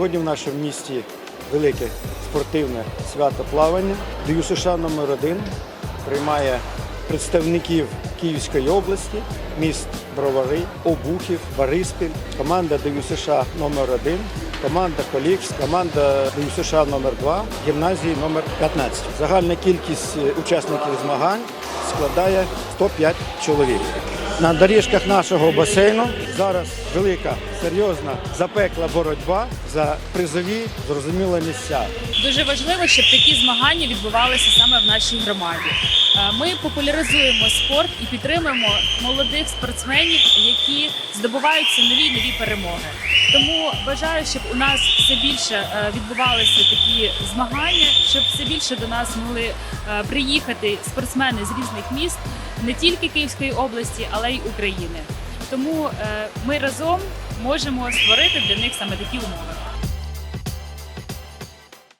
Сьогодні в нашому місті велике спортивне свято плавання. Даю США номер 1 приймає представників Київської області, міст Бровари, Обухів, Бориспіль, команда Даю США номер 1 команда Колікс, команда Даю США номер 2 гімназії номер 15. Загальна кількість е, учасників змагань складає 105 чоловік. На доріжках нашого басейну зараз велика, серйозна запекла боротьба за призові, зрозуміло, місця. Дуже важливо, щоб такі змагання відбувалися саме в нашій громаді. Е, Ми популяризуємо спорт і підтримуємо молодих спортсменів, які здобуваються нові нові перемоги. Тому бажаю, щоб у нас все більше е, відбувалися такі змагання, щоб все більше до нас могли е, приїхати спортсмени з різних міст, не тільки Київської області, але й України. Тому ми разом можемо створити для них саме такі умови.